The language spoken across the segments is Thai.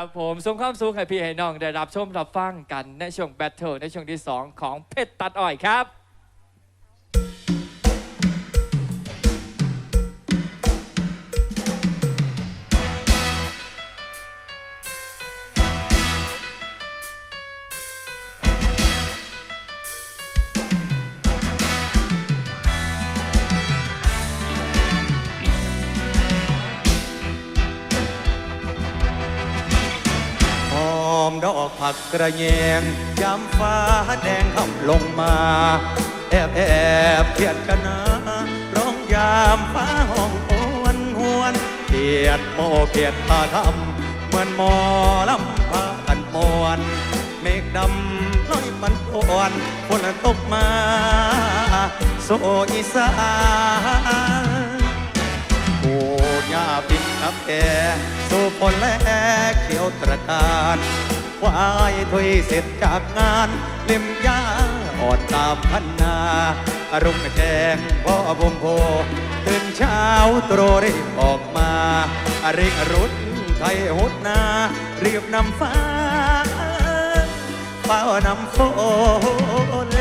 ครับผมสุขความสุขให้พี่ให้น้องได้รับชมรับฟังกันในช่วงแบทเทิลในช่วงที่ 2 ของเพชรตัดอ้อยครับ ดอกผักกระแยงยามฟ้าแดงขับลงมา แอบแอบเพียดกันนะร้องยามฟ้าห้องโอนหวนเกียดโมเกียดตาทำเหมือนหมอลำพากันมวนเมฆดำลอยปันป่วนฝนตกมาโซอีสานปูหญ้าปิดกับแกสู่ฝนและเขียวตระการ ควายถุยเสร็จจากงานเล่มยาอ่อนตามพันนาอารมณ์แจงพ่อผมโพตื่นเช้าตรรีบออกมาอริกรุดไทยหดนาเรียบนำฟ้าเป้านำฝน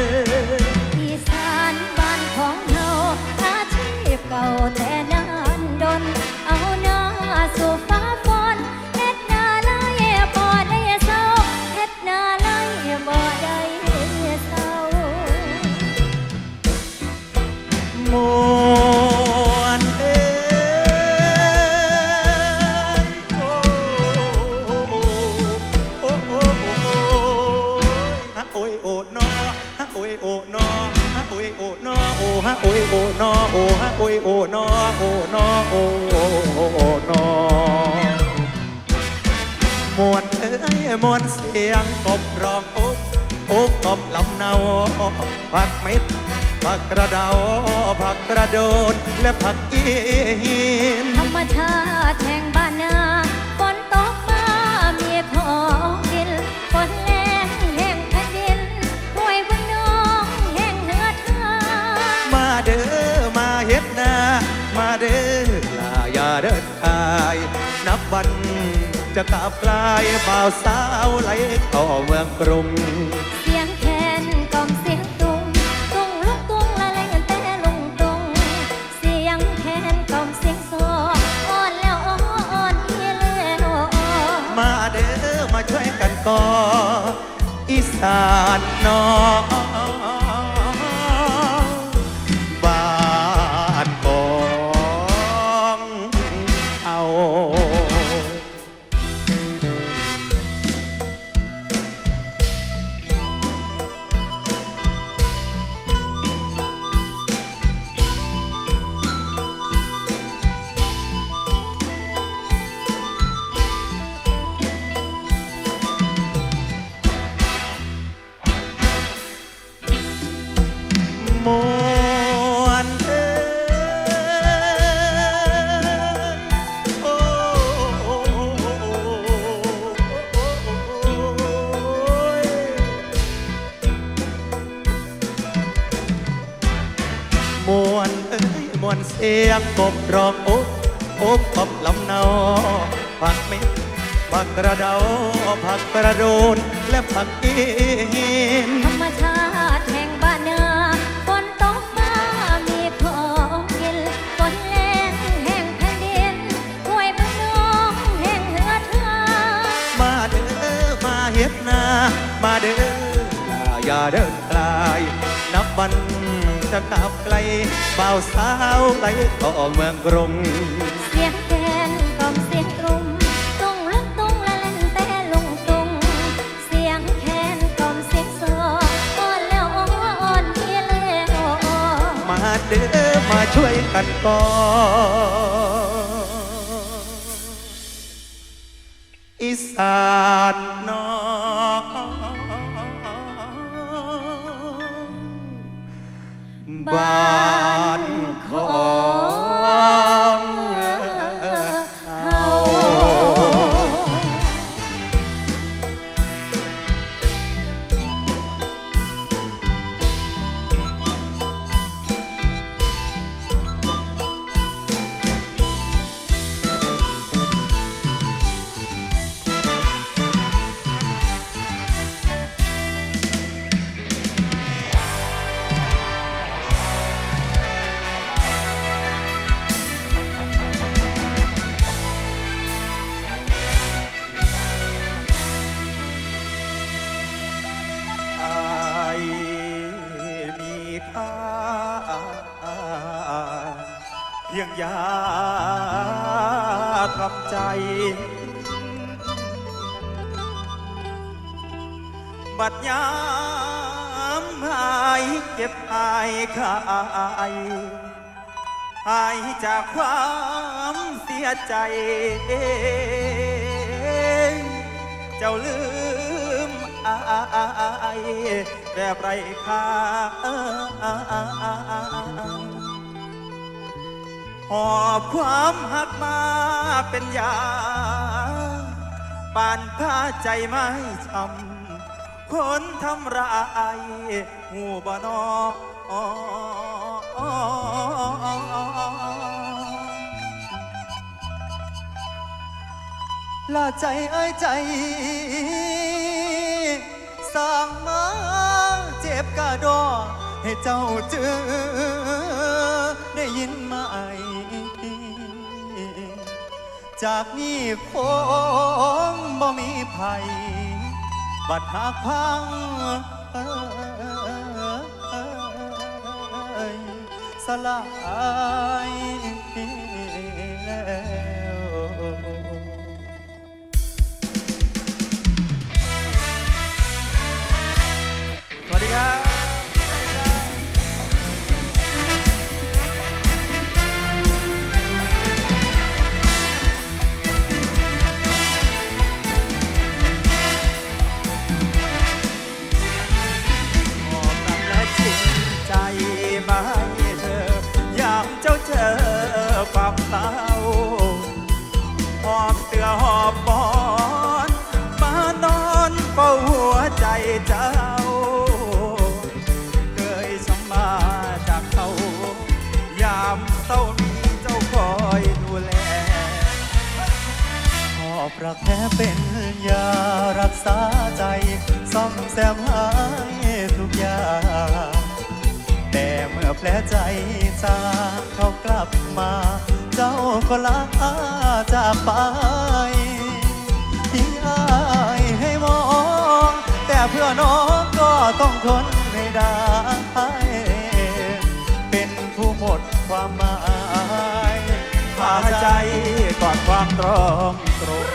อีสานบ้านของเฮาอาชีพเก่า ยโอ้นอโอ้ฮะโอ้ยโอ้นอโอ้นอโอ้โอ้โอ้โอ้นอมวนเอ้ยมวนเสียงกบร้องโอ๊กโอ๊กกบลำเนาผักเม็ดผักกระเดาผักกระโดดและผักอีหินธรรมชาติแห่งบ้านนา บวัน จะกลับกลายบ่าวสาวไหลเข้าเมืองกรุงเสียงแคนกล่อมเสียงตุงตุงลูกตุงละเลงแต่ลุงตุงเสียงแคนกล่อมเสียงโซอ่อนแล้วอ่อนเฮียแล้วอ่อนมาเด้อมาช่วยกันก่ออีสานนอ วนเสียงกบรองโอ๊บโอ๊บกบลำเนาผักเม็ดผักกระเดาผักกระโดนและผักอีหินธรรมชาติแห่งบ้านนาฝนตกมามีของกินฝนแรงแห่งแผ่นดินห้วยพึ่งน้องแห่งเหือเทามาเด้อมาเฮ็ดนา มาเด้ออย่าเดินไกลนับวันจะกลับไกลบ่าวสาวไหลต่ อเมืองกรุงเสียงแคนกล่อมเสียงตรุมตุงลุกตุงละเล่นแต่ลุงตุง เสียงแคนกล่อมเสียงโซอ่อนแล้วอ่อนเฮียแล้วอ่อนมาเด้อมาช่วยกันก่ออีสาน ยงยาทำใจ บัดยามหายเจ็บหายคายหายจากความเสียใจ เจ้าลืมอายแบบไรค่า หอบความหักมาเป็นยา ปานผ้าใจไม่ช้ำคนทำร้ายหูบนอลาใจเอ้ยใจสร้างมาเจ็บกระดอให้เจ้าเจอ ยินไหมจากนี้คงบ่มีภัย บัดหากพังสลาย ศร้าหอบเสือหอบหมอนมานอนเฝ้าหัวใจเจ้า เคยช้ำมาจากเขา ยามเศร้ามีเจ้าคอยดูแลขอบรักแท้เป็นยารักษาใจซ่อมแซมหายทุกอย่างแต่เมื่อแผลใจจากเขากลับมา เจ้าก็ลาจากไป ทิ้งอายให้มอง แต่เพื่อน้องก็ต้องทนไม่ได้ เป็นผู้หมดความหมายพาใจก่อนความตรอมตรง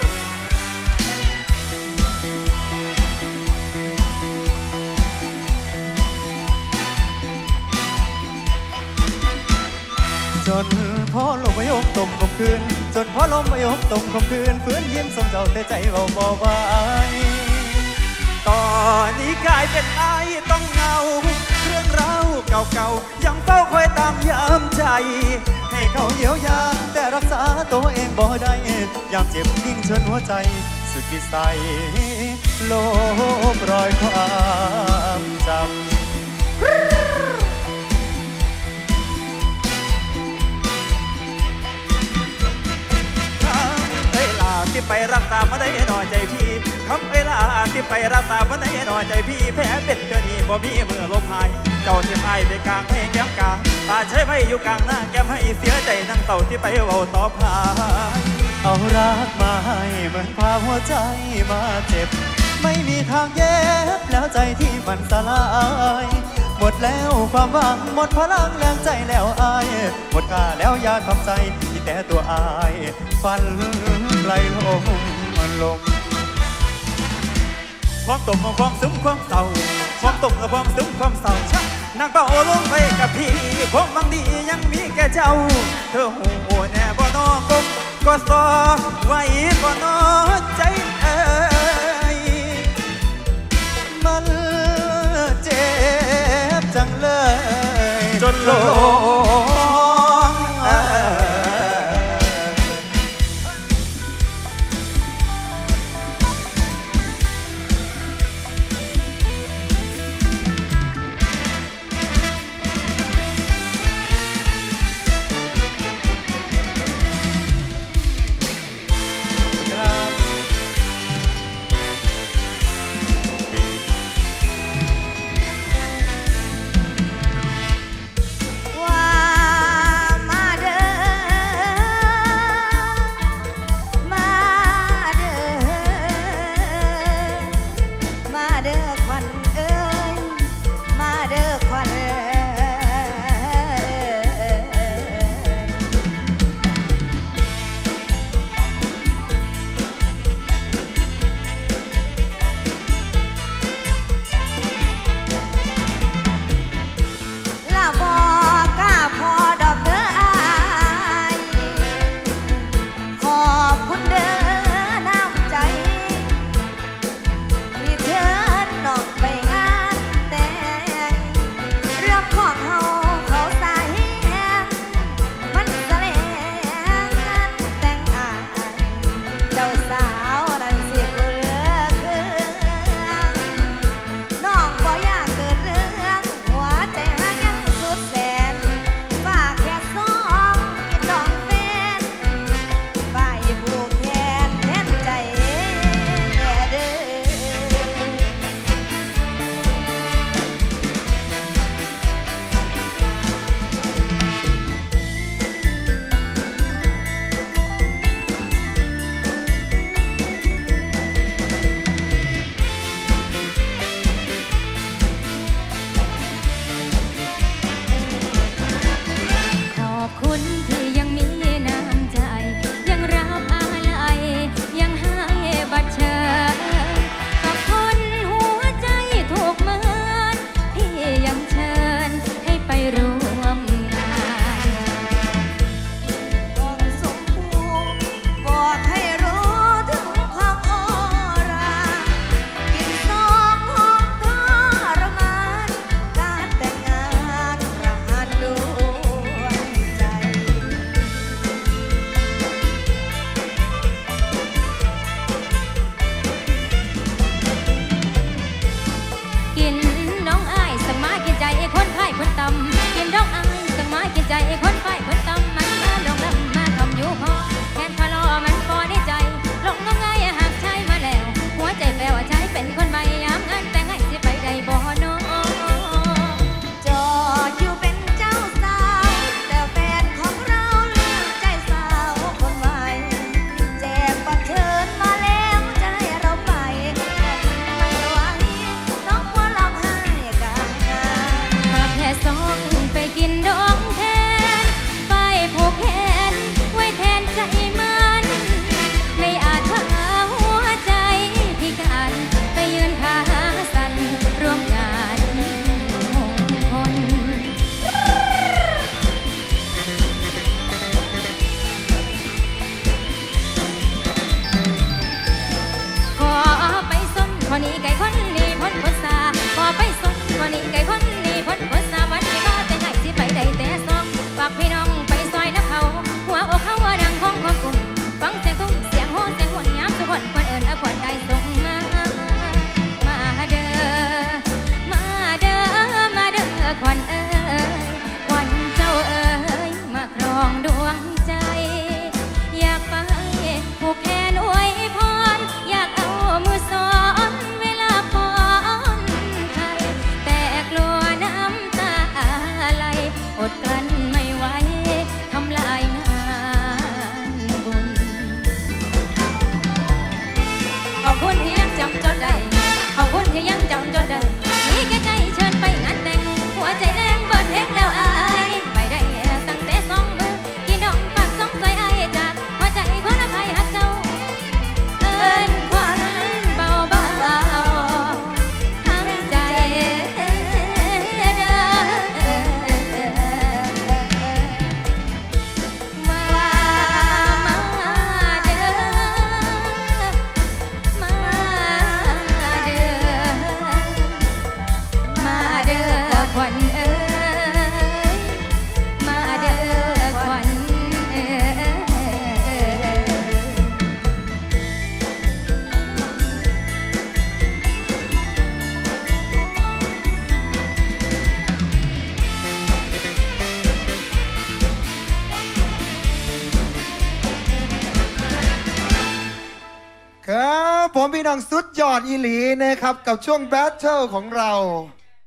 พอลมมายกตมคมคืน จนพอลมมายกตมคมคืนฟื้นยิ้มสมเจ้าแต่ใจเบาบ่ไหวตอนนี้กลายเป็นไอต้องเงา เรื่องราวเก่าๆ ยังเฝ้าคอยตามยามใจ ให้เขาเยียวยาแต่รักษาตัวเองบ่ได้ยามเจ็บยิ่งชนหัวใจ สุดวิสัยลบรอยความจำ ที่ไปรักษามาได้หน่อยใจพี่คำเอ้ลาที่ไปรักษามาได้หน่อยใจพี่แผลเป็นเกินนี้บ่มีเมื่อลมหาย เจ้าที่พายไปกลางให้แก้มกลางตาใช้ไว้อยู่กลางหน้าแก้มให้เสียใจนั่งเต่าที่ไปเว้าต่อพายเอารักมาให้มือนพาหัวใจมาเจ็บ ไม่มีทางแยบแล้วใจที่มันสลายหมดแล้วความหวังหมดพลังแรงใจแล้วอายหมดค่าแล้วยาทำใจ แต่ตัวอายฟันไหลลงมันลงความตกของความซึมความเศร้าความตกกับความซึมความเศร้าชักนางเป่าลงไปกับพี่ความบางดียังมีแก่เจ้า เธอหูแน่บ่นอกก็สอไว้บ่นอ วังใจ องสุดยอดอีหลีนะครับ กับช่วงแบทเทิลของเรา